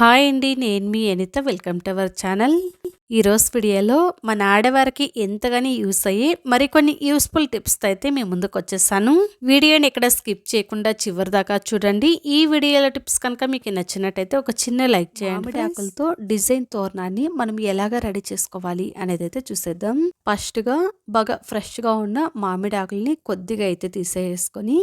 Hi అండి నేను మీ Anitha. Welcome to our channel. ఈరోజు వీడియోలో మన ఆడవారికి ఎంతగానో యూస్ అయ్యే మరికొన్ని యూస్ఫుల్ టిప్స్తో అయితే మేము ముందుకు వచ్చేసాను. వీడియోని ఎక్కడ స్కిప్ చేయకుండా చివరి దాకా చూడండి. ఈ వీడియోలో టిప్స్ కనుక మీకు నచ్చినట్టయితే ఒక చిన్న లైక్ చేయండి మామిడి ఆకులతో డిజైన్ తోరణాన్ని మనం ఎలాగ రెడీ చేసుకోవాలి అనేది అయితే చూసేద్దాం. ఫస్ట్గా బాగా ఫ్రెష్గా ఉన్న మామిడి ఆకుల్ని కొద్దిగా అయితే తీసేసుకొని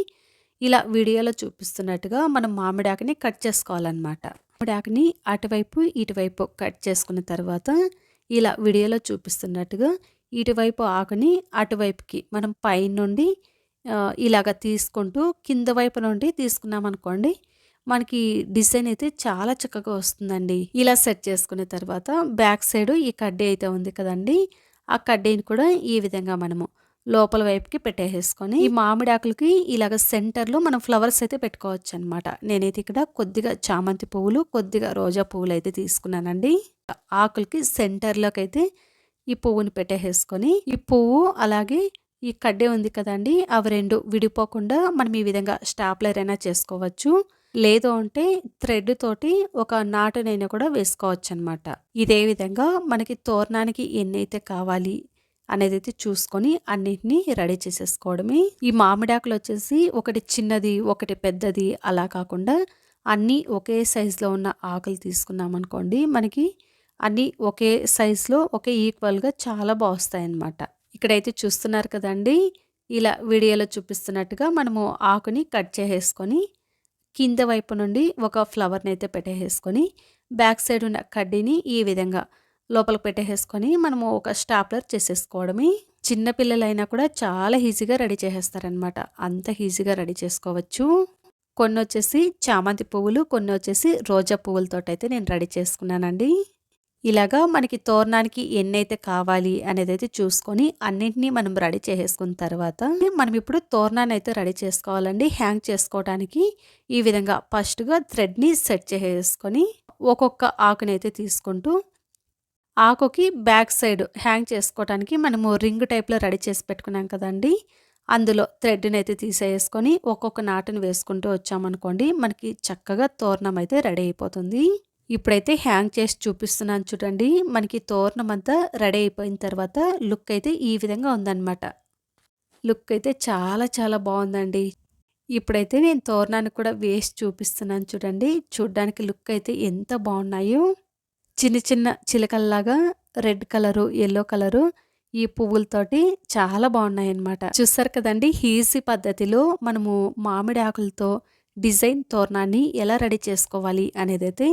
ఇలా వీడియోలో చూపిస్తున్నట్టుగా మనం మామిడాకుని కట్ చేసుకోవాలన్నమాట. మామిడాకుని అటువైపు ఇటువైపు కట్ చేసుకున్న తర్వాత ఇలా వీడియోలో చూపిస్తున్నట్టుగా ఇటువైపు ఆకుని అటువైపుకి మనం పైనుండి ఇలాగ తీసుకుంటూ కింద వైపు నుండి తీసుకున్నాం అనుకోండి మనకి డిజైన్ అయితే చాలా చక్కగా వస్తుందండి. ఇలా సెట్ చేసుకున్న తర్వాత బ్యాక్ సైడ్ ఈ కడ్డీ అయితే ఉంది కదండి ఆ కడ్డీని కూడా ఈ విధంగా మనము లోపల వైపుకి పెట్టేసుకొని ఈ మామిడి ఆకులకి ఇలాగ సెంటర్లో మనం ఫ్లవర్స్ అయితే పెట్టుకోవచ్చు అనమాట నేనైతే ఇక్కడ కొద్దిగా చామంతి పువ్వులు కొద్దిగా రోజా పువ్వులు అయితే తీసుకున్నానండి. ఆకులకి సెంటర్లోకి అయితే ఈ పువ్వుని పెట్టేసుకొని ఈ పువ్వు అలాగే ఈ కడ్డే ఉంది కదండి అవి రెండు విడిపోకుండా మనం ఈ విధంగా స్టాప్లర్ అయినా చేసుకోవచ్చు. లేదు అంటే థ్రెడ్ తోటి ఒక నాటునైనా కూడా వేసుకోవచ్చు అనమాట ఇదే విధంగా మనకి తోరణానికి ఎన్ని అయితే కావాలి అనేది అయితే చూసుకొని అన్నిటినీ రెడీ చేసేసుకోవడమే. ఈ మామిడాకులు వచ్చేసి ఒకటి చిన్నది ఒకటి పెద్దది అలా కాకుండా అన్నీ ఒకే సైజులో ఉన్న ఆకులు తీసుకున్నాం అనుకోండి మనకి అన్నీ ఒకే సైజులో ఒకే ఈక్వల్గా చాలా బాగుస్తాయి అన్నమాట ఇక్కడైతే చూస్తున్నారు కదండి ఇలా వీడియోలో చూపిస్తున్నట్టుగా మనము ఆకుని కట్ చేసేసుకొని కింద వైపు నుండి ఒక ఫ్లవర్ని అయితే పెట్టేసుకొని బ్యాక్ సైడ్ ఉన్న కడ్డీని ఈ విధంగా లోపలికి పెట్టేసుకొని మనము ఒక స్టాప్లర్ చేసేసుకోవడమే. చిన్నపిల్లలైనా కూడా చాలా ఈజీగా రెడీ చేసేస్తారనమాట అంత ఈజీగా రెడీ చేసుకోవచ్చు. కొన్ని వచ్చేసి చామంతి పువ్వులు కొన్ని వచ్చేసి రోజా పువ్వులతో అయితే నేను రెడీ చేసుకున్నానండి. ఇలాగా మనకి తోరణానికి ఎన్నైతే కావాలి అనేది అయితే చూసుకొని అన్నింటినీ మనం రెడీ చేసేసుకున్న తర్వాత మనం ఇప్పుడు తోరణాన్ని అయితే రెడీ చేసుకోవాలండి. హ్యాంగ్ చేసుకోవడానికి ఈ విధంగా ఫస్ట్గా థ్రెడ్ని సెట్ చేసేసుకొని ఒక్కొక్క ఆకుని అయితే తీసుకుంటూ ఆకుకి బ్యాక్ సైడ్ హ్యాంగ్ చేసుకోవడానికి మనము రింగ్ టైప్లో రెడీ చేసి పెట్టుకున్నాం కదండి. అందులో థ్రెడ్ని అయితే తీసేసుకొని ఒక్కొక్క నాటుని వేసుకుంటూ వచ్చామనుకోండి మనకి చక్కగా తోరణం అయితే రెడీ అయిపోతుంది. ఇప్పుడైతే హ్యాంగ్ చేసి చూపిస్తున్నాను చూడండి మనకి తోరణం అంతా రెడీ అయిపోయిన తర్వాత లుక్ అయితే ఈ విధంగా ఉందన్నమాట. లుక్ అయితే చాలా చాలా బాగుందండి. ఇప్పుడైతే నేను తోరణాన్ని కూడా వేసి చూపిస్తున్నాను చూడండి చూడ్డానికి లుక్ అయితే ఎంత బాగున్నాయో. చిన్న చిన్న చిలకల్లాగా రెడ్ కలరు ఎల్లో కలరు ఈ పువ్వులతోటి చాలా బాగున్నాయి అన్నమాట చూస్తారు కదండి ఈజీ పద్ధతిలో మనము మామిడి ఆకులతో డిజైన్ తోరణాన్ని ఎలా రెడీ చేసుకోవాలి అనేది అయితే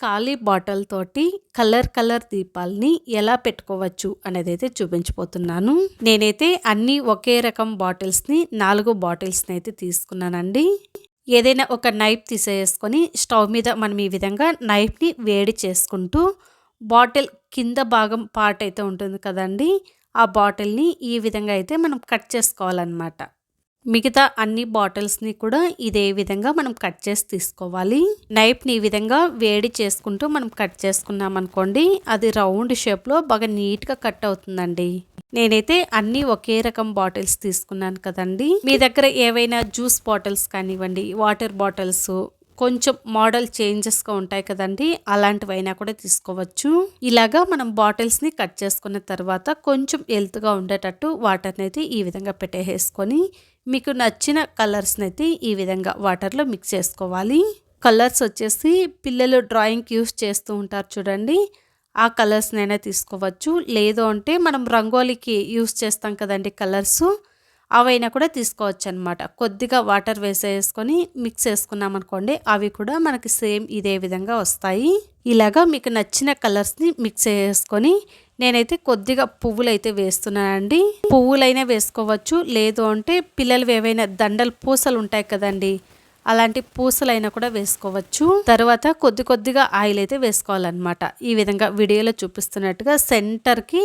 ఖాళీ బాటిల్ తోటి కలర్ కలర్ దీపాలని ఎలా పెట్టుకోవచ్చు అనేది అయితే చూపించిపోతున్నాను నేనైతే అన్ని ఒకే రకం బాటిల్స్ని నాలుగు బాటిల్స్ని అయితే తీసుకున్నానండి. ఏదైనా ఒక నైఫ్ తీసేసుకొని స్టవ్ మీద మనం ఈ విధంగా నైఫ్ని వేడి చేసుకుంటూ బాటిల్ కింద భాగం పార్ట్ అయితే ఉంటుంది కదండి ఆ బాటిల్ని ఈ విధంగా అయితే మనం కట్ చేసుకోవాలన్నమాట. మిగతా అన్ని బాటిల్స్ని కూడా ఇదే విధంగా మనం కట్ చేసి తీసుకోవాలి. నైఫ్ని ఈ విధంగా వేడి చేసుకుంటూ మనం కట్ చేసుకున్నాం అనుకోండి అది రౌండ్ షేప్లో బాగా నీట్గా కట్ అవుతుందండి. నేనైతే అన్ని ఒకే రకం బాటిల్స్ తీసుకున్నాను కదండి. మీ దగ్గర ఏవైనా జ్యూస్ బాటిల్స్ కానివ్వండి వాటర్ బాటిల్స్ కొంచెం మోడల్ చేంజెస్గా ఉంటాయి కదండి అలాంటివైనా కూడా తీసుకోవచ్చు. ఇలాగా మనం బాటిల్స్ని కట్ చేసుకున్న తర్వాత కొంచెం హెల్త్గా ఉండేటట్టు వాటర్ని అయితే ఈ విధంగా పెట్టేసుకొని మీకు నచ్చిన కలర్స్ని అయితే ఈ విధంగా వాటర్లో మిక్స్ చేసుకోవాలి. కలర్స్ వచ్చేసి పిల్లలు డ్రాయింగ్కి యూస్ చేస్తూ ఉంటారు చూడండి ఆ కలర్స్నైనా తీసుకోవచ్చు. లేదు అంటే మనం రంగోలీకి యూస్ చేస్తాం కదండి కలర్స్ అవైనా కూడా తీసుకోవచ్చు అనమాట కొద్దిగా వాటర్ వేసేసుకొని మిక్స్ చేసుకున్నాం అనుకోండి అవి కూడా మనకి సేమ్ ఇదే విధంగా వస్తాయి. ఇలాగా మీకు నచ్చిన కలర్స్ని మిక్స్ చేసుకొని నేనైతే కొద్దిగా పువ్వులు అయితే వేస్తున్నానండి. పువ్వులైనా వేసుకోవచ్చు. లేదు అంటే పిల్లలు ఏవైనా దండలు పూసలు ఉంటాయి కదండి అలాంటి పూసలైనా కూడా వేసుకోవచ్చు. తర్వాత కొద్ది కొద్దిగా ఆయిల్ అయితే వేసుకోవాలన్నమాట. ఈ విధంగా వీడియోలో చూపిస్తున్నట్టుగా సెంటర్కి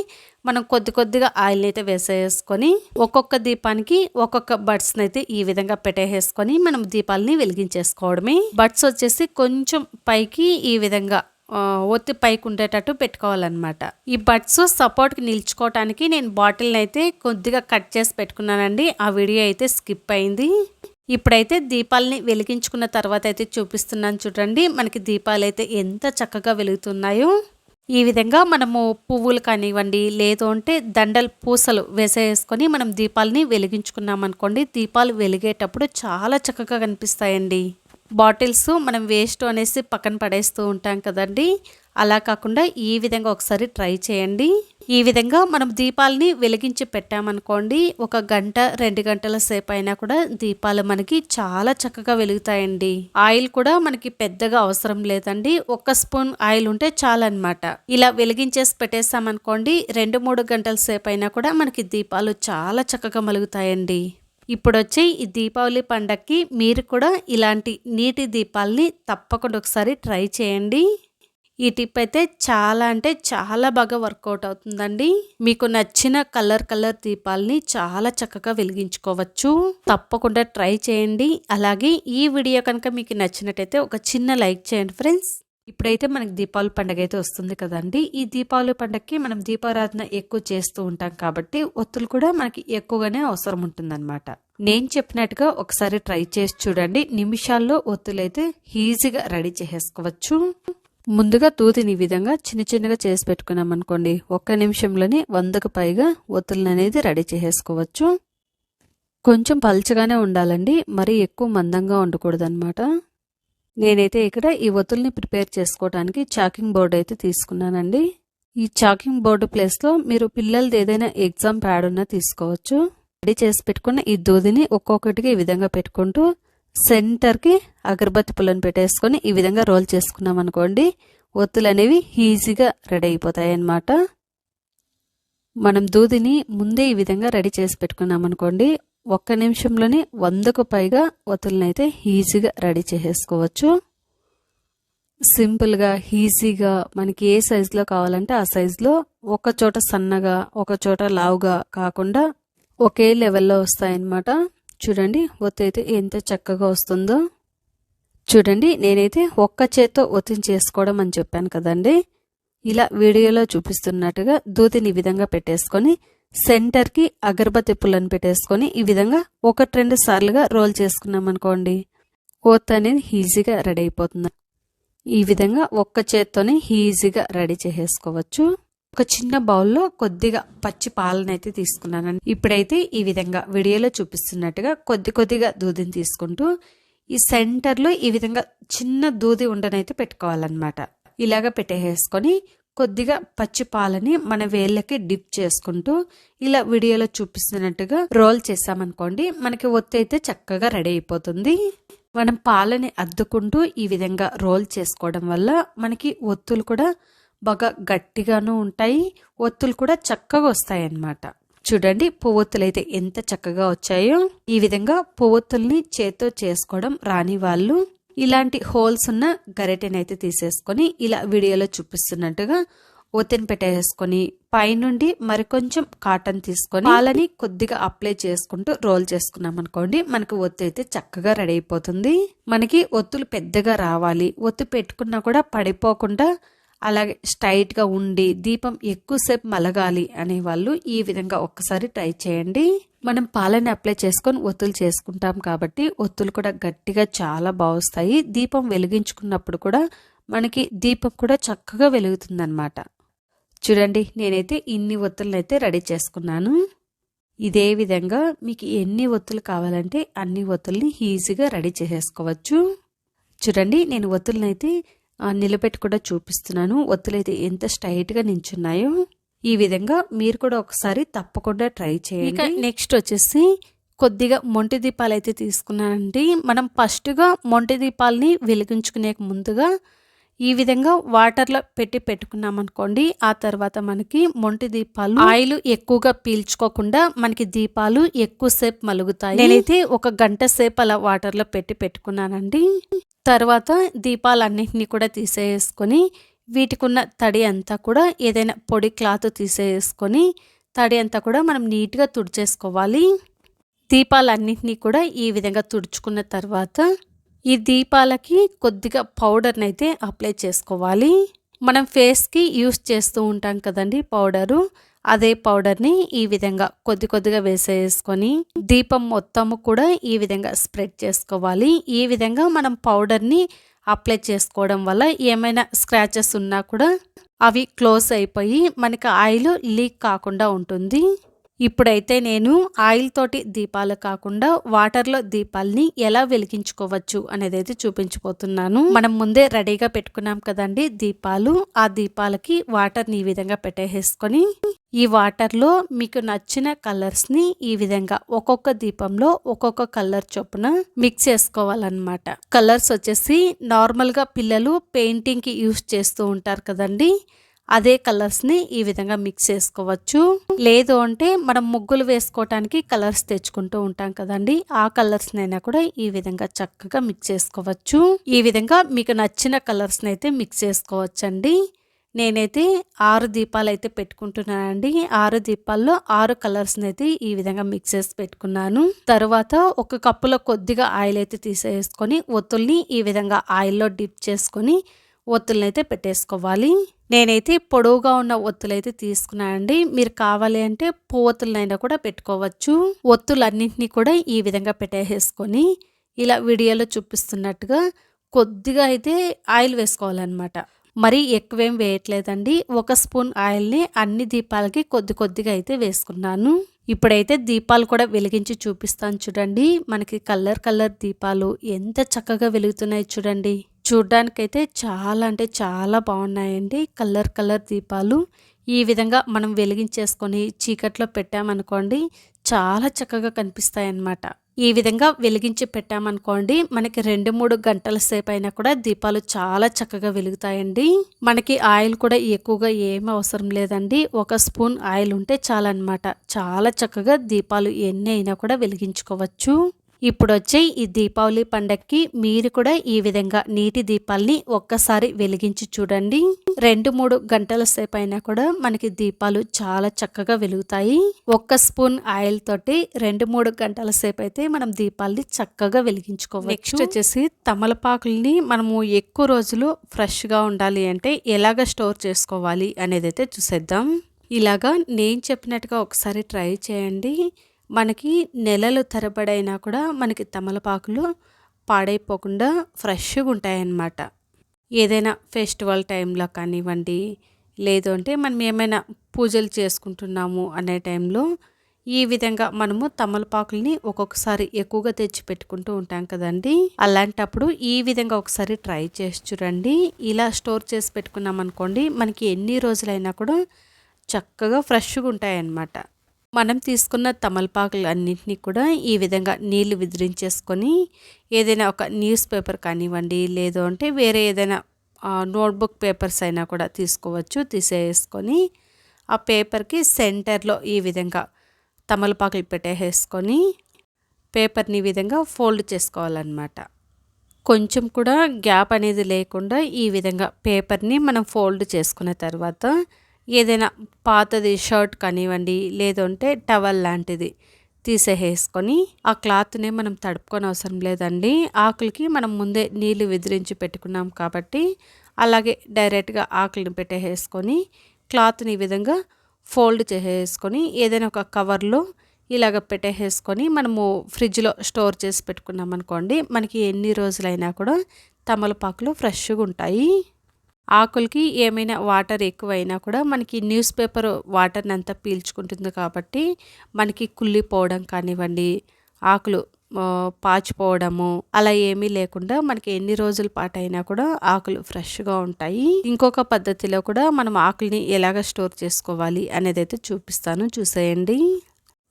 మనం కొద్ది కొద్దిగా ఆయిల్ అయితే వేసేసుకొని ఒక్కొక్క దీపానికి ఒక్కొక్క బడ్స్ అయితే ఈ విధంగా పెట్టేసుకొని మనం దీపాలని వెలిగించేసుకోవడమే. బడ్స్ వచ్చేసి కొంచెం పైకి ఈ విధంగా ఒత్తి పైకి ఉండేటట్టు పెట్టుకోవాలన్నమాట. ఈ బడ్స్ సపోర్ట్కి నిల్చుకోవటానికి నేను బాటిల్ని అయితే కొద్దిగా కట్ చేసి పెట్టుకున్నానండి. ఆ వీడియో అయితే స్కిప్ అయింది. ఇప్పుడైతే దీపాలని వెలిగించుకున్న తర్వాత అయితే చూపిస్తున్నాను చూడండి. మనకి దీపాలు అయితే ఎంత చక్కగా వెలుగుతున్నాయో. ఈ విధంగా మనము పువ్వులు కానివ్వండి లేదు అంటే దండలు పూసలు వేసేసుకొని మనం దీపాలని వెలిగించుకున్నాం అనుకోండి. దీపాలు వెలిగేటప్పుడు చాలా చక్కగా కనిపిస్తాయండి. బాటిల్స్ మనం వేస్ట్ అనేసి పక్కన పడేస్తూ ఉంటాం కదండి. అలా కాకుండా ఈ విధంగా ఒకసారి ట్రై చేయండి. ఈ విధంగా మనం దీపాలని వెలిగించి పెట్టామనుకోండి ఒక గంట రెండు గంటల సేపు అయినా కూడా దీపాలు మనకి చాలా చక్కగా వెలుగుతాయండి. ఆయిల్ కూడా మనకి పెద్దగా అవసరం లేదండి. ఒక్క స్పూన్ ఆయిల్ ఉంటే చాలన్నమాట. ఇలా వెలిగించేసి పెట్టేసామనుకోండి రెండు మూడు గంటల సేపు అయినా కూడా మనకి దీపాలు చాలా చక్కగా మలుగుతాయండి. ఇప్పుడు వచ్చే ఈ దీపావళి పండక్కి మీరు కూడా ఇలాంటి నీటి దీపాలని తప్పకుండా ఒకసారి ట్రై చేయండి. ఈ టిప్ అయితే చాలా అంటే చాలా బాగా వర్కౌట్ అవుతుందండి. మీకు నచ్చిన కలర్ కలర్ దీపాలని చాలా చక్కగా వెలిగించుకోవచ్చు. తప్పకుండా ట్రై చేయండి. అలాగే ఈ వీడియో కనుక మీకు నచ్చినట్టయితే ఒక చిన్న లైక్ చేయండి ఫ్రెండ్స్. ఇప్పుడైతే మనకి దీపావళి పండుగ అయితే వస్తుంది కదండి. ఈ దీపావళి పండుగకి మనం దీపారాధన ఎక్కువ చేస్తూ ఉంటాం కాబట్టి ఒత్తులు కూడా మనకి ఎక్కువగానే అవసరం ఉంటుందన్నమాట. నేను చెప్పినట్టుగా ఒకసారి ట్రై చేసి చూడండి. నిమిషాల్లో ఒత్తులు అయితే ఈజీగా రెడీ చేసేసుకోవచ్చు. ముందుగా దూదిని ఈ విధంగా చిన్న చిన్నగా చేసి పెట్టుకున్నాం అనుకోండి. ఒక్క నిమిషంలోనే వందకు పైగా ఒత్తులను అనేది రెడీ చేసేసుకోవచ్చు. కొంచెం పల్చగానే ఉండాలండి. మరీ ఎక్కువ మందంగా ఉండకూడదు అనమాట నేనైతే ఇక్కడ ఈ ఒత్తుల్ని ప్రిపేర్ చేసుకోవడానికి చాకింగ్ బోర్డు అయితే తీసుకున్నానండి. ఈ చాకింగ్ బోర్డు ప్లేస్లో మీరు పిల్లలది ఏదైనా ఎగ్జామ్ ప్యాడ్ ఉన్నా తీసుకోవచ్చు. రెడీ చేసి పెట్టుకున్న ఈ దూదిని ఒక్కొక్కటిగా ఈ విధంగా పెట్టుకుంటూ సెంటర్కి అగరబత్తి పుల్లని పెట్టేసుకొని ఈ విధంగా రోల్ చేసుకున్నాం అనుకోండి. ఒత్తులు అనేవి ఈజీగా రెడీ అయిపోతాయి అన్నమాట మనం దూదిని ముందే ఈ విధంగా రెడీ చేసి పెట్టుకున్నాం అనుకోండి. ఒక్క నిమిషంలోనే వందకు పైగా ఒత్తులనైతే అయితే ఈజీగా రెడీ చేసేసుకోవచ్చు. సింపుల్గా ఈజీగా మనకి ఏ సైజులో కావాలంటే ఆ సైజులో ఒక చోట సన్నగా ఒక చోట లావుగా కాకుండా ఒకే లెవెల్లో వస్తాయన్నమాట. చూడండి ఒత్తి అయితే ఎంత చక్కగా వస్తుందో. చూడండి నేనైతే ఒక్క చేత్తో ఒత్తిని చేసుకోవడం అని చెప్పాను కదండి. ఇలా వీడియోలో చూపిస్తున్నట్టుగా దూతిని ఈ విధంగా పెట్టేసుకొని సెంటర్కి అగరబత్తి పుల్లని పెట్టేసుకొని ఈ విధంగా ఒకటి రెండు సార్లుగా రోల్ చేసుకున్నాం అనుకోండి. ఓత్ అనేది ఈజీగా రెడీ అయిపోతుంది. ఈ విధంగా ఒక్క చేత్తోనే ఈజీగా రెడీ చేసేసుకోవచ్చు. ఒక చిన్న బౌల్లో కొద్దిగా పచ్చి పాలను అయితే తీసుకున్నానండి. ఇప్పుడైతే ఈ విధంగా వీడియోలో చూపిస్తున్నట్టుగా కొద్ది కొద్దిగా దూదిని తీసుకుంటూ ఈ సెంటర్లో ఈ విధంగా చిన్న దూది ఉండనైతే పెట్టుకోవాలన్నమాట. ఇలాగ పెట్టేసుకొని కొద్దిగా పచ్చి పాలని మన వేళ్ళకి డిప్ చేసుకుంటూ ఇలా వీడియోలో చూపిస్తున్నట్టుగా రోల్ చేసామనుకోండి మనకి ఒత్తి అయితే చక్కగా రెడీ అయిపోతుంది. మనం పాలని అద్దుకుంటూ ఈ విధంగా రోల్ చేసుకోవడం వల్ల మనకి ఒత్తులు కూడా బాగా గట్టిగాను ఉంటాయి ఒత్తులు కూడా చక్కగా వస్తాయి అన్నమాట చూడండి పువ్వొత్తులు అయితే ఎంత చక్కగా వచ్చాయో. ఈ విధంగా పువ్వొత్తుల్ని చేత్తో చేసుకోవడం రాని వాళ్ళు. ఇలాంటి హోల్స్ ఉన్న గరిటెనైతే తీసేసుకొని ఇలా వీడియోలో చూపిస్తున్నట్టుగా ఒత్తిని పెట్టేసుకొని పైనుండి మరికొంచెం కాటన్ తీసుకొని పాలని కొద్దిగా అప్లై చేసుకుంటూ రోల్ చేసుకున్నాం అనుకోండి మనకి ఒత్తి అయితే చక్కగా రెడీ అయిపోతుంది. మనకి ఒత్తులు పెద్దగా రావాలి. ఒత్తి పెట్టుకున్నా కూడా పడిపోకుండా అలాగే స్ట్రైట్గా ఉండి దీపం ఎక్కువసేపు మలగాలి అనేవాళ్ళు ఈ విధంగా ఒక్కసారి ట్రై చేయండి. మనం పాలని అప్లై చేసుకొని ఒత్తులు చేసుకుంటాం కాబట్టి ఒత్తులు కూడా గట్టిగా చాలా బాగుస్తాయి. దీపం వెలిగించుకున్నప్పుడు కూడా మనకి దీపం కూడా చక్కగా వెలుగుతుందన్నమాట. చూడండి నేనైతే ఇన్ని ఒత్తులను అయితే రెడీ చేసుకున్నాను. ఇదే విధంగా మీకు ఎన్ని ఒత్తులు కావాలంటే అన్ని ఒత్తుల్ని ఈజీగా రెడీ చేసేసుకోవచ్చు. చూడండి నేను ఒత్తులనైతే నిలబెట్టి కూడా చూపిస్తున్నాను. ఒత్తులైతే ఎంత స్ట్రైట్గా నించున్నాయో ఈ విధంగా మీరు కూడా ఒకసారి తప్పకుండా ట్రై చేయండి. నెక్స్ట్ వచ్చేసి కొద్దిగా మొంటి దీపాలు అయితే తీసుకున్నానండి. మనం ఫస్ట్గా మొంటి దీపాలని వెలిగించుకునే ముందుగా ఈ విధంగా వాటర్లో పెట్టి పెట్టుకున్నాం అనుకోండి ఆ తర్వాత మనకి మొంటి దీపాలు ఆయిల్ ఎక్కువగా పీల్చుకోకుండా మనకి దీపాలు ఎక్కువసేపు మలుగుతాయి. నేనైతే ఒక గంట సేపు అలా వాటర్లో పెట్టి పెట్టుకున్నానండి. తర్వాత దీపాలన్నింటినీ కూడా తీసేసుకొని వీటికి ఉన్న తడి అంతా కూడా ఏదైనా పొడి క్లాత్ తీసేసుకొని తడి అంతా కూడా మనం నీట్గా తుడిచేసుకోవాలి. దీపాలన్నింటినీ కూడా ఈ విధంగా తుడుచుకున్న తర్వాత ఈ దీపాలకి కొద్దిగా పౌడర్ని అయితే అప్లై చేసుకోవాలి. మనం ఫేస్కి యూస్ చేస్తూ ఉంటాం కదండి పౌడరు. అదే పౌడర్ని ఈ విధంగా కొద్ది కొద్దిగా వేసేసుకొని దీపం మొత్తము కూడా ఈ విధంగా స్ప్రెడ్ చేసుకోవాలి. ఈ విధంగా మనం పౌడర్ని అప్లై చేసుకోవడం వల్ల ఏమైనా స్క్రాచెస్ ఉన్నా కూడా అవి క్లోజ్ అయిపోయి మనకి ఆయిల్ లీక్ కాకుండా ఉంటుంది. ఇప్పుడైతే నేను ఆయిల్ తోటి దీపాలు కాకుండా వాటర్లో దీపాలని ఎలా వెలిగించుకోవచ్చు అనేది అయితే చూపించిపోతున్నాను మనం ముందే రెడీగా పెట్టుకున్నాం కదండి దీపాలు. ఆ దీపాలకి వాటర్ని ఈ విధంగా పెట్టేసుకొని ఈ వాటర్లో మీకు నచ్చిన కలర్స్ని ఈ విధంగా ఒక్కొక్క దీపంలో ఒక్కొక్క కలర్ చొప్పున మిక్స్ చేసుకోవాలన్నమాట. కలర్స్ వచ్చేసి నార్మల్గా పిల్లలు పెయింటింగ్కి యూస్ చేస్తూ ఉంటారు కదండి. అదే కలర్స్ని ఈ విధంగా మిక్స్ చేసుకోవచ్చు. లేదు అంటే మనం ముగ్గులు వేసుకోవటానికి కలర్స్ తెచ్చుకుంటూ ఉంటాం కదండి. ఆ కలర్స్నైనా కూడా ఈ విధంగా చక్కగా మిక్స్ చేసుకోవచ్చు. ఈ విధంగా మీకు నచ్చిన కలర్స్ని అయితే మిక్స్ చేసుకోవచ్చండి. నేనైతే ఆరు దీపాలు అయితే పెట్టుకుంటున్నానండి ఆరు దీపాల్లో ఆరు కలర్స్ని అయితే ఈ విధంగా మిక్స్ చేసి పెట్టుకున్నాను. తర్వాత ఒక కప్పులో కొద్దిగా ఆయిల్ అయితే తీసేసుకొని ఒత్తుల్ని ఈ విధంగా ఆయిల్లో డిప్ చేసుకొని ఒత్తుల్ని అయితే పెట్టేసుకోవాలి. నేనైతే పొడవుగా ఉన్న ఒత్తులైతే తీసుకున్నానండి. మీరు కావాలి అంటే పువ్వొత్తులనైనా కూడా పెట్టుకోవచ్చు. ఒత్తులన్నింటినీ కూడా ఈ విధంగా పెట్టేసేసుకొని ఇలా వీడియోలో చూపిస్తున్నట్టుగా కొద్దిగా అయితే ఆయిల్ వేసుకోవాలన్నమాట. మరి ఎక్కువేం వేయట్లేదండి. ఒక స్పూన్ ఆయిల్ని అన్ని దీపాలకి కొద్ది కొద్దిగా అయితే వేసుకున్నాను. ఇప్పుడైతే దీపాలు కూడా వెలిగించి చూపిస్తాను చూడండి. మనకి కలర్ కలర్ దీపాలు ఎంత చక్కగా వెలుగుతున్నాయి చూడండి. చూడ్డానికైతే చాలా అంటే చాలా బాగున్నాయండి కలర్ కలర్ దీపాలు. ఈ విధంగా మనం వెలిగించేసుకొని చీకట్లో పెట్టామనుకోండి చాలా చక్కగా కనిపిస్తాయి అన్నమాట ఈ విధంగా వెలిగించి పెట్టామనుకోండి మనకి రెండు మూడు గంటల సేపు అయినా కూడా దీపాలు చాలా చక్కగా వెలుగుతాయండి. మనకి ఆయిల్ కూడా ఎక్కువగా ఏం అవసరం లేదండి. ఒక స్పూన్ ఆయిల్ ఉంటే చాలన్నమాట. చాలా చక్కగా దీపాలు ఎన్ని అయినా కూడా వెలిగించుకోవచ్చు. ఇప్పుడు వచ్చే ఈ దీపావళి పండక్కి మీరు కూడా ఈ విధంగా నీటి దీపాల్ని ఒక్కసారి వెలిగించి చూడండి. రెండు మూడు గంటల సేపు అయినా కూడా మనకి దీపాలు చాలా చక్కగా వెలుగుతాయి. ఒక్క స్పూన్ ఆయిల్ తోటి రెండు మూడు గంటల సేపు అయితే మనం దీపాల్ని చక్కగా వెలిగించుకోవచ్చు. నెక్స్ట్ వచ్చేసి తమలపాకుల్ని మనము ఎక్కువ రోజులు ఫ్రెష్గా ఉండాలి అంటే ఎలాగ స్టోర్ చేసుకోవాలి అనేది అయితే చూసేద్దాం. ఇలాగా నేను చెప్పినట్టుగా ఒకసారి ట్రై చేయండి. మనకి నెలలు తరబడైనా కూడా మనకి తమలపాకులు పాడైపోకుండా ఫ్రెష్గా ఉంటాయన్నమాట. ఏదైనా ఫెస్టివల్ టైంలో కానివ్వండి లేదు అంటే మనం ఏమైనా పూజలు చేసుకుంటున్నాము అనే టైంలో ఈ విధంగా మనము తమలపాకుల్ని ఒక్కొక్కసారి ఎక్కువగా తెచ్చి పెట్టుకుంటూ ఉంటాం కదండి. అలాంటప్పుడు ఈ విధంగా ఒకసారి ట్రై చేసి చూడండి. ఇలా స్టోర్ చేసి పెట్టుకున్నాం అనుకోండి మనకి ఎన్ని రోజులైనా కూడా చక్కగా ఫ్రెష్గా ఉంటాయన్నమాట. మనం తీసుకున్న తమలపాకులు అన్నింటినీ కూడా ఈ విధంగా నీళ్ళు విదిరించేసుకొని ఏదైనా ఒక న్యూస్ పేపర్ కానివ్వండి లేదు అంటే వేరే ఏదైనా నోట్బుక్ పేపర్స్ అయినా కూడా తీసుకోవచ్చు తీసేసుకొని ఆ పేపర్కి సెంటర్లో ఈ విధంగా తమలపాకులు పెట్టేసుకొని పేపర్ని ఈ విధంగా ఫోల్డ్ చేసుకోవాలన్నమాట. కొంచెం కూడా గ్యాప్ అనేది లేకుండా ఈ విధంగా పేపర్ని మనం ఫోల్డ్ చేసుకున్న తర్వాత ఏదైనా పాతది షర్ట్ కానివ్వండి లేదంటే టవల్ లాంటిది తీసేసుకొని ఆ క్లాత్నే మనం తడుపుకొని అవసరం లేదండి. ఆకులకి మనం ముందే నీళ్ళు విదిరించి పెట్టుకున్నాం కాబట్టి అలాగే డైరెక్ట్గా ఆకులను పెట్టేసుకొని క్లాత్ని ఈ విధంగా ఫోల్డ్ చేసేసుకొని ఏదైనా ఒక కవర్లో ఇలాగ పెట్టేసుకొని మనము ఫ్రిడ్జ్లో స్టోర్ చేసి పెట్టుకున్నాం అనుకోండి మనకి ఎన్ని రోజులైనా కూడా తమలపాకులు ఫ్రెష్గా ఉంటాయి. ఆకులకి ఏమైనా వాటర్ ఎక్కువైనా కూడా మనకి న్యూస్ పేపర్ వాటర్ని అంతా పీల్చుకుంటుంది కాబట్టి మనకి కుళ్ళిపోవడం కానివ్వండి ఆకులు పాచిపోవడము అలా ఏమీ లేకుండా మనకి ఎన్ని రోజుల పాటు అయినా కూడా ఆకులు ఫ్రెష్గా ఉంటాయి. ఇంకొక పద్ధతిలో కూడా మనం ఆకుల్ని ఎలాగ స్టోర్ చేసుకోవాలి అనేది అయితే చూపిస్తాను. చూసేయండి.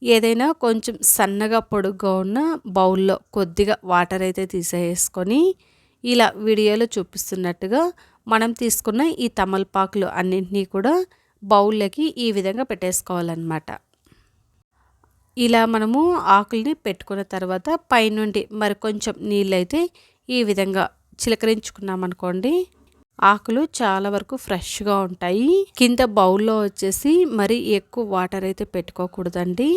ఏదైనా కొంచెం సన్నగా పొడుగ్గా ఉన్న బౌల్లో కొద్దిగా వాటర్ అయితే తీసేసుకొని ఇలా వీడియోలో చూపిస్తున్నట్టుగా మనం తీసుకున్న ఈ తమలపాకులు అన్నింటినీ కూడా బౌల్లోకి ఈ విధంగా పెట్టేసుకోవాలన్నమాట. ఇలా మనము ఆకుల్ని పెట్టుకున్న తర్వాత పైనుండి మరి కొంచెం నీళ్ళైతే ఈ విధంగా చిలకరించుకున్నామనుకోండి ఆకులు చాలా వరకు ఫ్రెష్గా ఉంటాయి. కింద బౌల్లో వచ్చేసి మరి ఎక్కువ వాటర్ అయితే పెట్టుకోకూడదండి.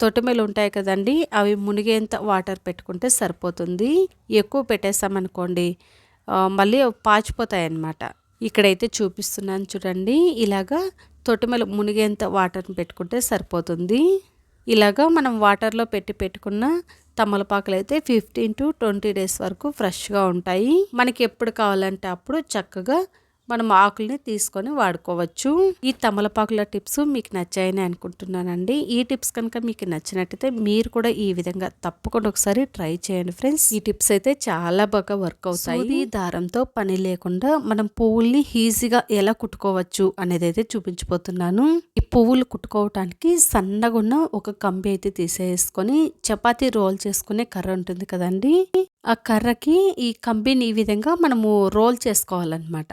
తొట్టమెలు ఉంటాయి కదండి అవి మునిగేంత వాటర్ పెట్టుకుంటే సరిపోతుంది. ఎక్కువ పెట్టేసామనుకోండి మళ్ళీ పాచిపోతాయి అన్నమాట ఇక్కడైతే చూపిస్తున్నాను చూడండి. ఇలాగా తొటిమలు మునిగేంత వాటర్ని పెట్టుకుంటే సరిపోతుంది. ఇలాగా మనం వాటర్లో పెట్టి పెట్టుకున్న తమలపాకులు అయితే ఫిఫ్టీన్ టు ట్వంటీ డేస్ వరకు ఫ్రెష్గా ఉంటాయి. మనకి ఎప్పుడు కావాలంటే అప్పుడు చక్కగా మనం ఆకుల్ని తీసుకొని వాడుకోవచ్చు. ఈ తమలపాకుల టిప్స్ మీకు నచ్చాయని అనుకుంటున్నానండి. ఈ టిప్స్ కనుక మీకు నచ్చినట్టయితే మీరు కూడా ఈ విధంగా తప్పకుండా ఒకసారి ట్రై చేయండి ఫ్రెండ్స్. ఈ టిప్స్ అయితే చాలా బాగా వర్క్ అవుతాయి. ఈ దారంతో పని లేకుండా మనం పువ్వుల్ని ఈజీగా ఎలా కుట్టుకోవచ్చు అనేది అయితే చూపించిపోతున్నాను ఈ పువ్వులు కుట్టుకోవటానికి సన్నగా ఉన్న ఒక కంబి అయితే తీసేసుకొని చపాతీ రోల్ చేసుకునే కర్ర ఉంటుంది కదండి. ఆ కర్రకి ఈ కంబిని ఈ విధంగా మనము రోల్ చేసుకోవాలన్నమాట.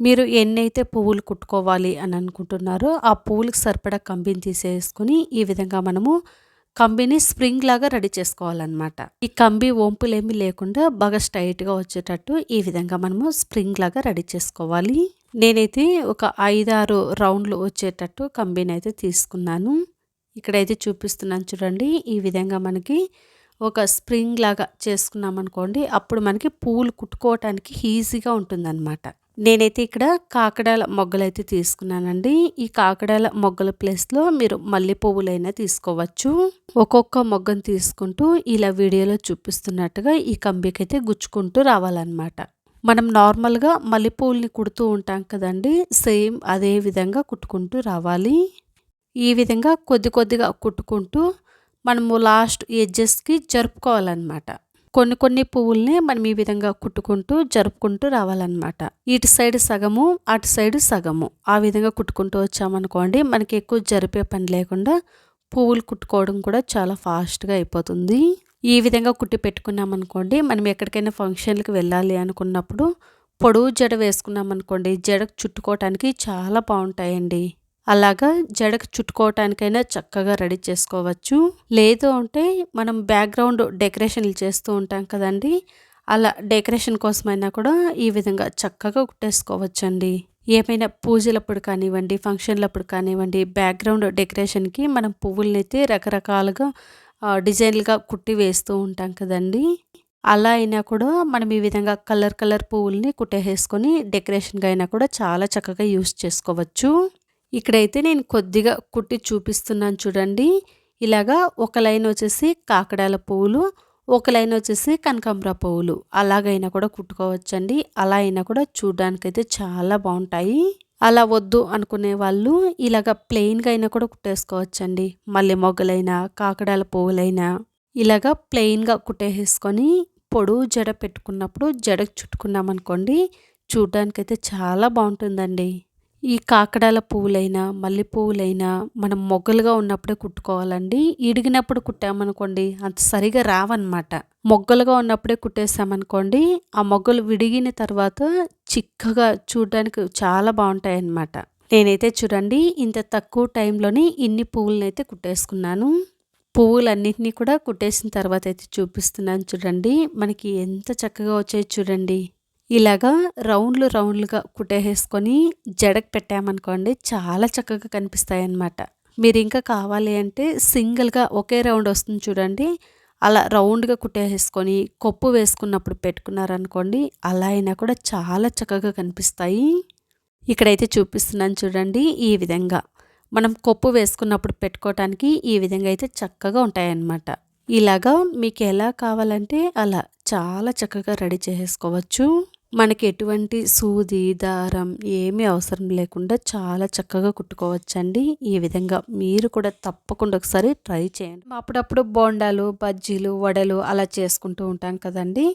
మీరు ఎన్నైతే పువ్వులు కుట్టుకోవాలి అని అనుకుంటున్నారో ఆ పువ్వులకు సరిపడా కంబిని తీసేసుకొని ఈ విధంగా మనము కంబిని స్ప్రింగ్ లాగా రెడీ చేసుకోవాలన్నమాట. ఈ కంబి వంపులేమి లేకుండా బాగా స్ట్రైట్గా వచ్చేటట్టు ఈ విధంగా మనము స్ప్రింగ్ లాగా రెడీ చేసుకోవాలి. నేనైతే ఒక ఐదారు రౌండ్లు వచ్చేటట్టు కంబిని అయితే తీసుకున్నాను. ఇక్కడైతే చూపిస్తున్నాను చూడండి ఈ విధంగా మనకి ఒక స్ప్రింగ్ లాగా చేసుకున్నాం అనుకోండి అప్పుడు మనకి పూలు కుట్టుకోవటానికి ఈజీగా ఉంటుందన్నమాట. నేనైతే ఇక్కడ కాకడాల మొగ్గలు అయితే తీసుకున్నానండి. ఈ కాకడాల మొగ్గల ప్లేస్లో మీరు మల్లె పువ్వులైనా తీసుకోవచ్చు. ఒక్కొక్క మొగ్గను తీసుకుంటూ ఇలా వీడియోలో చూపిస్తున్నట్టుగా ఈ కంబికైతే గుచ్చుకుంటూ రావాలన్నమాట. మనం నార్మల్గా మల్లెపూలని కుడుతూ ఉంటాం కదండి సేమ్ అదే విధంగా కుట్టుకుంటూ రావాలి. ఈ విధంగా కొద్ది కొద్దిగా కుట్టుకుంటూ మనము లాస్ట్ ఎడ్జెస్కి జరుపుకోవాలన్నమాట. కొన్ని కొన్ని పువ్వుల్ని మనం ఈ విధంగా కుట్టుకుంటూ జరుపుకుంటూ రావాలన్నమాట. ఇటు సైడ్ సగము అటు సైడ్ సగము. ఆ విధంగా కుట్టుకుంటూ వచ్చామనుకోండి మనకి ఎక్కువ జరిపే పని లేకుండా పువ్వులు కుట్టుకోవడం కూడా చాలా ఫాస్ట్గా అయిపోతుంది. ఈ విధంగా కుట్టి పెట్టుకున్నామనుకోండి మనం ఎక్కడికైనా ఫంక్షన్లకు వెళ్ళాలి అనుకున్నప్పుడు పొడవు జడ వేసుకున్నామనుకోండి జడకు చుట్టుకోవటానికి చాలా బాగుంటాయండి. అలాగా జడకు చుట్టుకోవటానికైనా చక్కగా రెడీ చేసుకోవచ్చు. లేదు అంటే మనం బ్యాక్గ్రౌండ్ డెకరేషన్లు చేస్తూ ఉంటాం కదండి. అలా డెకరేషన్ కోసమైనా కూడా ఈ విధంగా చక్కగా కుట్టేసుకోవచ్చండి. ఏమైనా పూజలప్పుడు కానివ్వండి ఫంక్షన్లప్పుడు కానివ్వండి బ్యాక్గ్రౌండ్ డెకరేషన్కి మనం పువ్వుల్ని అయితే రకరకాలుగా డిజైన్లుగా కుట్టి వేస్తూ ఉంటాం కదండి. అలా అయినా కూడా మనం ఈ విధంగా కలర్ కలర్ పువ్వుల్ని కుట్టేసుకొని డెకరేషన్గా అయినా కూడా చాలా చక్కగా యూస్ చేసుకోవచ్చు. ఇక్కడైతే నేను కొద్దిగా కుట్టి చూపిస్తున్నాను చూడండి. ఇలాగా ఒక లైన్ వచ్చేసి కాకడాల పువ్వులు ఒక లైన్ వచ్చేసి కనకాంబర పువ్వులు. అలాగైనా కూడా కుట్టుకోవచ్చండి. అలా అయినా కూడా చూడడానికైతే చాలా బాగుంటాయి. అలా వద్దు అనుకునే వాళ్ళు ఇలాగ ప్లెయిన్గా అయినా కూడా కుట్టేసుకోవచ్చండి. మల్లె మొగ్గలైనా కాకడాల పువ్వులైనా ఇలాగ ప్లెయిన్గా కుట్టేసుకొని పొడువు జడ పెట్టుకున్నప్పుడు జడకు చుట్టుకున్నామనుకోండి చూడడానికైతే చాలా బాగుంటుందండి. ఈ కాకడాల పువ్వులైనా మల్లె పువ్వులైనా మనం మొగ్గలుగా ఉన్నప్పుడే కుట్టుకోవాలండి. ఇడిగినప్పుడు కుట్టామనుకోండి అంత సరిగా రావన్నమాట. మొగ్గలుగా ఉన్నప్పుడే కుట్టేసామనుకోండి ఆ మొగ్గలు విడిగిన తర్వాత చిక్కగా చూడడానికి చాలా బాగుంటాయి అన్నమాట నేనైతే చూడండి ఇంత తక్కువ టైంలోనే ఇన్ని పువ్వులనైతే కుట్టేసుకున్నాను. పువ్వులన్నింటినీ కూడా కుట్టేసిన తర్వాత అయితే చూపిస్తున్నాను చూడండి మనకి ఎంత చక్కగా వచ్చాయి చూడండి. ఇలాగా రౌండ్లు రౌండ్లుగా కుట్టేసుకొని జడకు పెట్టామనుకోండి చాలా చక్కగా కనిపిస్తాయి అన్నమాట మీరు ఇంకా కావాలి అంటే సింగిల్గా ఒకే రౌండ్ వస్తుంది చూడండి. అలా రౌండ్గా కుట్టేసుకొని కొప్పు వేసుకున్నప్పుడు పెట్టుకున్నారనుకోండి అలా అయినా కూడా చాలా చక్కగా కనిపిస్తాయి. ఇక్కడైతే చూపిస్తున్నాను చూడండి ఈ విధంగా. మనం కొప్పు వేసుకున్నప్పుడు పెట్టుకోవటానికి ఈ విధంగా అయితే చక్కగా ఉంటాయన్నమాట. ఇలాగా మీకు ఎలా కావాలంటే అలా చాలా చక్కగా రెడీ చేసుకోవచ్చు మనకి ఎటువంటి సూది దారం ఏమీ అవసరం లేకుండా చాలా చక్కగా కుట్టుకోవచ్చండి. ఈ విధంగా మీరు కూడా తప్పకుండా ఒకసారి ట్రై చేయండి. అప్పుడప్పుడు బోండాలు బజ్జీలు వడలు అలా చేసుకుంటూ ఉంటాం కదండి.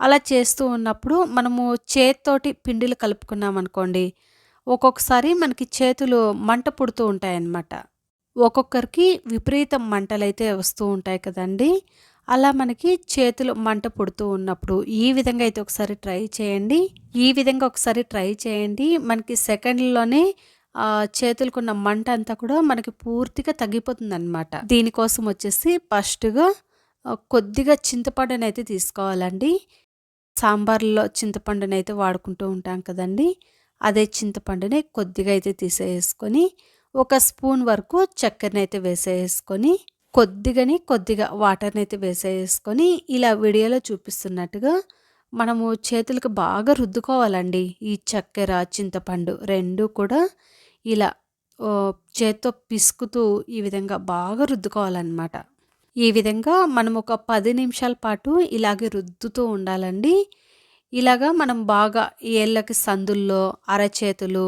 అలా చేస్తూ ఉన్నప్పుడు మనము చేతితోటి పిండిలు కలుపుకున్నాం అనుకోండి ఒక్కొక్కసారి మనకి చేతులు మంట పుడుతూ ఉంటాయన్నమాట. ఒక్కొక్కరికి విపరీతం మంటలు అయితే వస్తూ ఉంటాయి కదండి. అలా మనకి చేతులు మంట పుడుతూ ఉన్నప్పుడు ఈ విధంగా అయితే ఒకసారి ట్రై చేయండి. ఈ విధంగా ఒకసారి ట్రై చేయండి. మనకి సెకండ్లోనే చేతులకున్న మంట అంతా కూడా మనకి పూర్తిగా తగ్గిపోతుంది అనమాట దీనికోసం వచ్చేసి ఫస్ట్గా కొద్దిగా చింతపండుని అయితే తీసుకోవాలండి. సాంబార్లో చింతపండుని అయితే వాడుకుంటూ ఉంటాం కదండి. అదే చింతపండుని కొద్దిగా అయితే తీసేసుకొని ఒక స్పూన్ వరకు చక్కెరని అయితే వేసేసుకొని కొద్దిగాని కొద్దిగా వాటర్ని అయితే వేసేసుకొని ఇలా వీడియోలో చూపిస్తున్నట్టుగా మనము చేతులకు బాగా రుద్దుకోవాలండి. ఈ చక్కెర చింతపండు రెండు కూడా ఇలా చేత్తో పిసుకుతూ ఈ విధంగా బాగా రుద్దుకోవాలన్నమాట. ఈ విధంగా మనం ఒక పది నిమిషాల పాటు ఇలాగే రుద్దుతూ ఉండాలండి. ఇలాగా మనం బాగా ఏళ్ళకి సందుల్లో అరచేతులు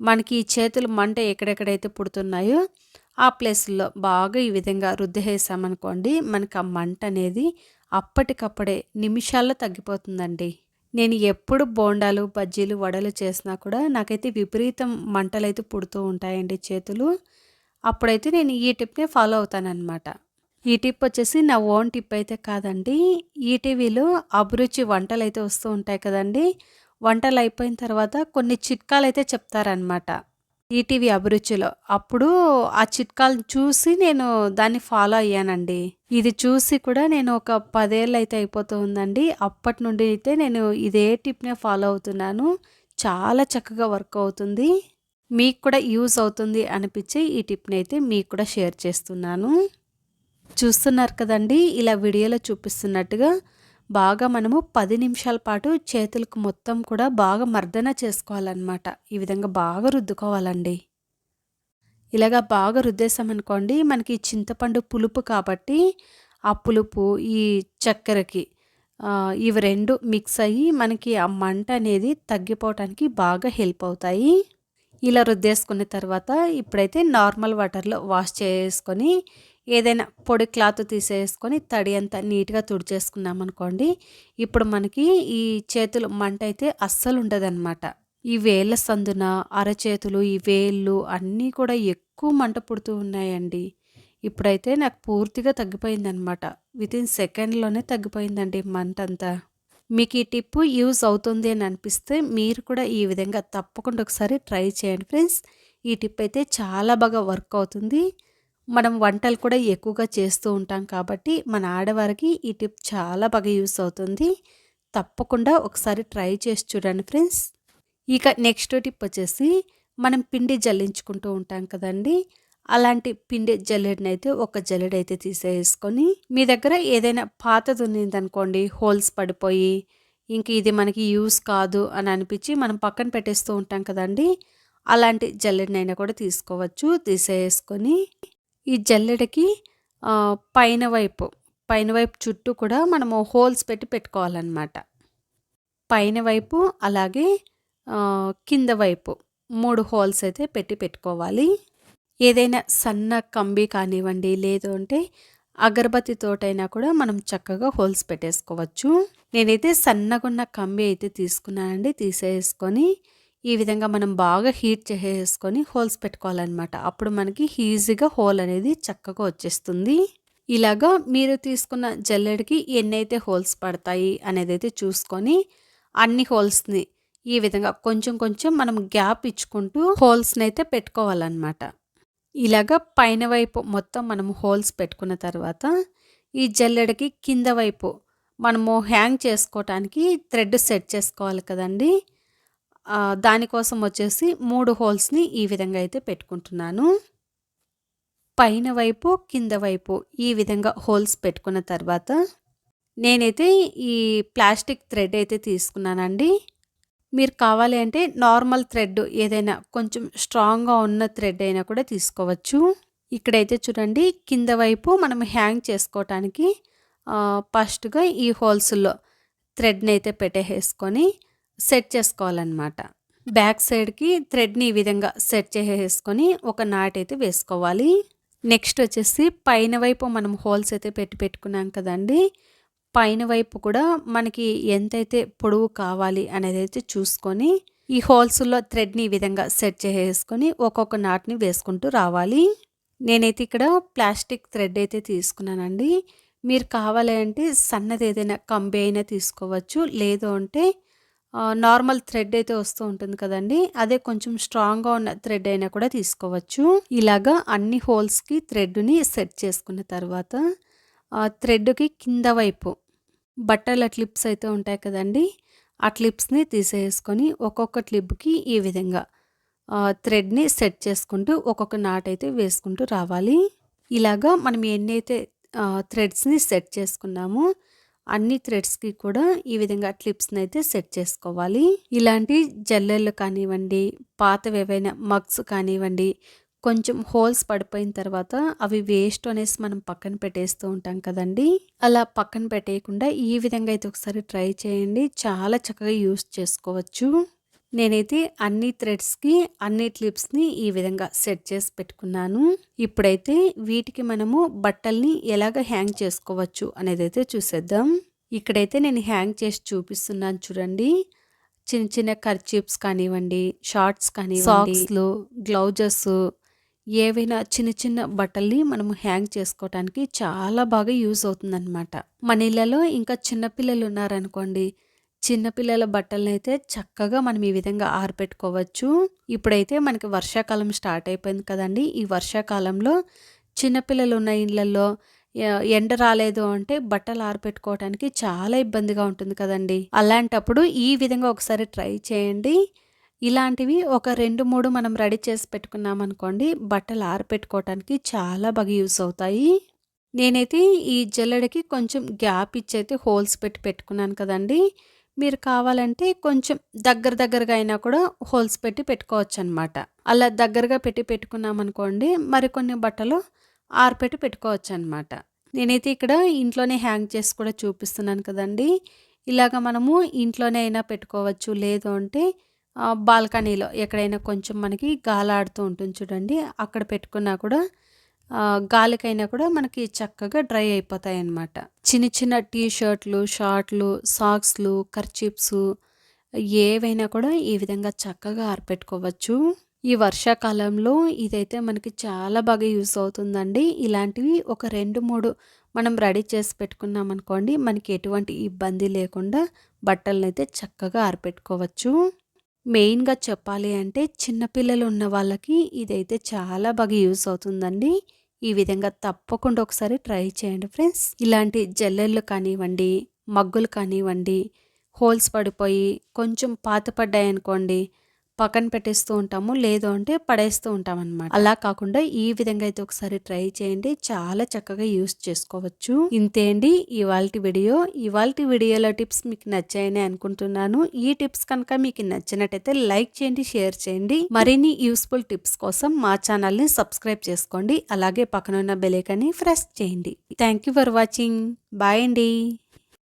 మనకి ఈ చేతులు మంట ఎక్కడెక్కడైతే పుడుతున్నాయో ఆ ప్లేస్లో బాగా ఈ విధంగా రుద్దేసామనుకోండి మనకి ఆ మంట అనేది అప్పటికప్పుడే నిమిషాల్లో తగ్గిపోతుందండి. నేను ఎప్పుడు బోండాలు బజ్జీలు వడలు చేసినా కూడా నాకైతే విపరీతం మంటలు అయితే పుడుతూ ఉంటాయండి చేతులు. అప్పుడైతే నేను ఈ టిప్నే ఫాలో అవుతానన్నమాట. ఈ టిప్ వచ్చేసి నా ఓన్ టిప్ అయితే కాదండి. ఈటీవీలో అభిరుచి వంటలు అయితే వస్తూ ఉంటాయి కదండి. వంటలు అయిపోయిన తర్వాత కొన్ని చిట్కాలు అయితే చెప్తారనమాట ఈటీవీ అభిరుచిలో. అప్పుడు ఆ చిట్కాలు చూసి నేను దాన్ని ఫాలో అయ్యానండి. ఇది చూసి కూడా నేను ఒక పదేళ్ళు అయితే అయిపోతుందండి అప్పటి నుండి అయితే నేను ఇదే టిప్నే ఫాలో అవుతున్నాను. చాలా చక్కగా వర్క్ అవుతుంది. మీకు కూడా యూజ్ అవుతుంది అనిపించి ఈ టిప్ని అయితే మీకు కూడా షేర్ చేస్తున్నాను. చూస్తున్నారు కదండి ఇలా వీడియోలో చూపిస్తున్నట్టుగా బాగా మనము పది నిమిషాల పాటు చేతులకు మొత్తం కూడా బాగా మర్దన చేసుకోవాలన్నమాట. ఈ విధంగా బాగా రుద్దుకోవాలండి. ఇలాగా బాగా రుద్దేశామనుకోండి మనకి చింతపండు పులుపు కాబట్టి ఆ పులుపు ఈ చక్కెరకి ఇవి రెండు మిక్స్ అయ్యి మనకి ఆ మంట అనేది తగ్గిపోవటానికి బాగా హెల్ప్ అవుతాయి. ఇలా రుద్దేసుకున్న తర్వాత ఇప్పుడైతే నార్మల్ వాటర్లో వాష్ చేసుకొని ఏదైనా పొడి క్లాత్ తీసేసుకొని తడి అంతా నీట్గా తుడిచేసుకున్నాం అనుకోండి ఇప్పుడు మనకి ఈ చేతులు మంట అయితే అస్సలు ఉండదన్నమాట. ఈ వేళ్ళ సందున అరచేతులు ఈ వేళ్ళు అన్నీ కూడా ఎక్కువ మంట పుడుతూ ఉన్నాయండి. ఇప్పుడైతే నాకు పూర్తిగా తగ్గిపోయిందనమాట వితిన్ సెకండ్లోనే తగ్గిపోయిందండి మంట అంతా మీకు ఈ టిప్పు యూజ్ అవుతుంది అని అనిపిస్తే మీరు కూడా ఈ విధంగా తప్పకుండా ఒకసారి ట్రై చేయండి ఫ్రెండ్స్. ఈ టిప్ అయితే చాలా బాగా వర్క్ అవుతుంది. మనం వంటలు కూడా ఎక్కువగా చేస్తూ ఉంటాం కాబట్టి మన ఆడవారికి ఈ టిప్ చాలా బాగా యూస్ అవుతుంది. తప్పకుండా ఒకసారి ట్రై చేసి చూడండి ఫ్రెండ్స్. ఇక నెక్స్ట్ టిప్ వచ్చేసి మనం పిండి జల్లించుకుంటూ ఉంటాం కదండి. అలాంటి పిండి జల్లెడిని అయితే ఒక జల్లెడ అయితే తీసేసుకొని మీ దగ్గర ఏదైనా పాతది ఉన్నదనుకోండి హోల్స్ పడిపోయి ఇంక ఇది మనకి యూస్ కాదు అని అనిపించి మనం పక్కన పెట్టేస్తూ ఉంటాం కదండి. అలాంటి జల్లెడినైనా కూడా తీసుకోవచ్చు. తీసేసుకొని ఈ జల్లెడకి పైన వైపు పైన వైపు చుట్టూ కూడా మనము హోల్స్ పెట్టి పెట్టుకోవాలన్నమాట. పైన వైపు అలాగే కింద వైపు మూడు హోల్స్ అయితే పెట్టి పెట్టుకోవాలి. ఏదైనా సన్న కంబి కానివ్వండి లేదు అంటే అగరబత్తి తోటైనా కూడా మనం చక్కగా హోల్స్ పెట్టేసుకోవచ్చు. నేనైతే సన్నగున్న కంబి అయితే తీసుకున్నానండి తీసేసుకొని ఈ విధంగా మనం బాగా హీట్ చేసేసుకొని హోల్స్ పెట్టుకోవాలన్నమాట. అప్పుడు మనకి ఈజీగా హోల్ అనేది చక్కగా వచ్చేస్తుంది. ఇలాగా మీరు తీసుకున్న జల్లెడికి ఎన్నైతే హోల్స్ పడతాయి అనేది అయితే చూసుకొని అన్ని హోల్స్ని ఈ విధంగా కొంచెం కొంచెం మనం గ్యాప్ ఇచ్చుకుంటూ హోల్స్ని అయితే పెట్టుకోవాలన్నమాట. ఇలాగా పైన వైపు మొత్తం మనం హోల్స్ పెట్టుకున్న తర్వాత ఈ జల్లెడకి కింద వైపు మనము హ్యాంగ్ చేసుకోవటానికి థ్రెడ్ సెట్ చేసుకోవాలి కదండీ. దానికోసం వచ్చేసి మూడు హోల్స్ని ఈ విధంగా అయితే పెట్టుకుంటున్నాను. పైన వైపు కింద వైపు ఈ విధంగా హోల్స్ పెట్టుకున్న తర్వాత నేనైతే ఈ ప్లాస్టిక్ థ్రెడ్ అయితే తీసుకున్నానండి. మీరు కావాలి అంటే నార్మల్ థ్రెడ్ ఏదైనా కొంచెం స్ట్రాంగ్గా ఉన్న థ్రెడ్ అయినా కూడా తీసుకోవచ్చు. ఇక్కడైతే చూడండి కింద వైపు మనం హ్యాంగ్ చేసుకోవటానికి ఫస్ట్గా ఈ హోల్స్లో థ్రెడ్ని అయితే పెట్టేసుకొని సెట్ చేసుకోవాలన్నమాట. బ్యాక్ సైడ్కి థ్రెడ్ని ఈ విధంగా సెట్ చేసేసుకొని ఒక నాట్ అయితే వేసుకోవాలి. నెక్స్ట్ వచ్చేసి పైన వైపు మనం హోల్స్ అయితే పెట్టి పెట్టుకున్నాం కదండి. పైన వైపు కూడా మనకి ఎంతైతే పొడవు కావాలి అనేది అయితే చూసుకొని ఈ హోల్స్లో థ్రెడ్ని ఈ విధంగా సెట్ చేసేసుకొని ఒక్కొక్క నాట్ని వేసుకుంటూ రావాలి. నేనైతే ఇక్కడ ప్లాస్టిక్ థ్రెడ్ అయితే తీసుకున్నానండి. మీరు కావాలి అంటే సన్నది ఏదైనా కంబి అయినా తీసుకోవచ్చు. లేదు అంటే నార్మల్ థ్రెడ్ అయితే వస్తూ ఉంటుంది కదండి. అదే కొంచెం స్ట్రాంగ్గా ఉన్న థ్రెడ్ అయినా కూడా తీసుకోవచ్చు. ఇలాగా అన్ని హోల్స్కి థ్రెడ్ని సెట్ చేసుకున్న తర్వాత థ్రెడ్కి కింద వైపు బట్టల క్లిప్స్ అయితే ఉంటాయి కదండి. ఆ క్లిప్స్ని తీసేసుకొని ఒక్కొక్క క్లిప్కి ఈ విధంగా థ్రెడ్ని సెట్ చేసుకుంటూ ఒక్కొక్క నాట్ అయితే వేసుకుంటూ రావాలి. ఇలాగా మనం ఎన్నైతే థ్రెడ్స్ని సెట్ చేసుకున్నామో అన్ని థ్రెడ్స్కి కూడా ఈ విధంగా క్లిప్స్ని అయితే సెట్ చేసుకోవాలి. ఇలాంటి జల్లెళ్ళు కానివ్వండి పాతవి ఏవైనా మగ్స్ కానివ్వండి కొంచెం హోల్స్ పడిపోయిన తర్వాత అవి వేస్ట్ అనేసి మనం పక్కన పెట్టేస్తూ ఉంటాం కదండి. అలా పక్కన పెట్టేయకుండా ఈ విధంగా అయితే ఒకసారి ట్రై చేయండి. చాలా చక్కగా యూస్ చేసుకోవచ్చు. నేనైతే అన్ని థ్రెడ్స్కి అన్ని క్లిప్స్ని ఈ విధంగా సెట్ చేసి పెట్టుకున్నాను. ఇప్పుడైతే వీటికి మనము బట్టల్ని ఎలాగ హ్యాంగ్ చేసుకోవచ్చు అనేది అయితే చూసేద్దాం. ఇక్కడైతే నేను హ్యాంగ్ చేసి చూపిస్తున్నాను చూడండి. చిన్న చిన్న కర్చిప్స్ కానివ్వండి షార్ట్స్ కానీ సాక్స్లు గ్లౌజెస్ ఏవైనా చిన్న చిన్న బట్టల్ని మనము హ్యాంగ్ చేసుకోవటానికి చాలా బాగా యూజ్ అవుతుందన్నమాట. మన ఇళ్ళలో ఇంకా చిన్నపిల్లలు ఉన్నారనుకోండి చిన్నపిల్లల బట్టలను అయితే చక్కగా మనం ఈ విధంగా ఆరబెట్టుకోవచ్చు ఇప్పుడైతే మనకి వర్షాకాలం స్టార్ట్ అయిపోయింది కదండి. ఈ వర్షాకాలంలో చిన్నపిల్లలు ఉన్న ఇళ్ళల్లో ఎండ రాలేదు అంటే బట్టలు ఆరపెట్టుకోవడానికి చాలా ఇబ్బందిగా ఉంటుంది కదండి. అలాంటప్పుడు ఈ విధంగా ఒకసారి ట్రై చేయండి. ఇలాంటివి ఒక రెండు మూడు మనం రెడీ చేసి పెట్టుకున్నాం అనుకోండి బట్టలు ఆరిపెట్టుకోవటానికి చాలా బాగా యూస్ అవుతాయి. నేనైతే ఈ జల్లెడకి కొంచెం గ్యాప్ ఇచ్చి అయితే హోల్స్ పెట్టి పెట్టుకున్నాను కదండి. మీరు కావాలంటే కొంచెం దగ్గర దగ్గరగా అయినా కూడా హోల్స్ పెట్టి పెట్టుకోవచ్చు అనమాట అలా దగ్గరగా పెట్టి పెట్టుకున్నామనుకోండి మరికొన్ని బట్టలు ఆరిపెట్టి పెట్టుకోవచ్చు అనమాట నేనైతే ఇక్కడ ఇంట్లోనే హ్యాంగ్ చేసి కూడా చూపిస్తున్నాను కదండి. ఇలాగ మనము ఇంట్లోనే అయినా పెట్టుకోవచ్చు. లేదు అంటే బాల్కనీలో ఎక్కడైనా కొంచెం మనకి గాలాడుతూ ఉంటుంది చూడండి అక్కడ పెట్టుకున్నా కూడా గాలికైనా కూడా మనకి చక్కగా డ్రై అయిపోతాయి అన్నమాట చిన్న చిన్న టీ షర్ట్లు షార్ట్లు సాక్స్లు కర్చిప్స్ ఏవైనా కూడా ఈ విధంగా చక్కగా ఆరపెట్టుకోవచ్చు. ఈ వర్షాకాలంలో ఇదైతే మనకి చాలా బాగా యూస్ అవుతుందండి. ఇలాంటివి ఒక రెండు మూడు మనం రెడీ చేసి పెట్టుకున్నాం అనుకోండి మనకి ఎటువంటి ఇబ్బంది లేకుండా బట్టలను అయితే చక్కగా ఆరపెట్టుకోవచ్చు. మెయిన్గా చెప్పాలి అంటే చిన్నపిల్లలు ఉన్న వాళ్ళకి ఇదైతే చాలా బాగా యూస్ అవుతుందండి. ఈ విధంగా తప్పకుండా ఒకసారి ట్రై చేయండి ఫ్రెండ్స్. ఇలాంటి జల్లెళ్ళు కానివ్వండి మగ్గులు కానివ్వండి హోల్స్ పడిపోయి కొంచెం పాతపడ్డాయి అనుకోండి పక్కన పెట్టేస్తూ ఉంటాము లేదు అంటే పడేస్తూ ఉంటాం అనమాట అలా కాకుండా ఈ విధంగా అయితే ఒకసారి ట్రై చేయండి. చాలా చక్కగా యూస్ చేసుకోవచ్చు. ఇంతే అండి ఇవాళ వీడియో. ఇవాళ వీడియోలో టిప్స్ మీకు నచ్చాయని అనుకుంటున్నాను. ఈ టిప్స్ కనుక మీకు నచ్చినట్టయితే లైక్ చేయండి షేర్ చేయండి. మరిన్ని యూస్ఫుల్ టిప్స్ కోసం మా ఛానల్ని సబ్స్క్రైబ్ చేసుకోండి. అలాగే పక్కన ఉన్న బెలేకని ప్రెస్ చేయండి. Thank you for watching. Bye అండి.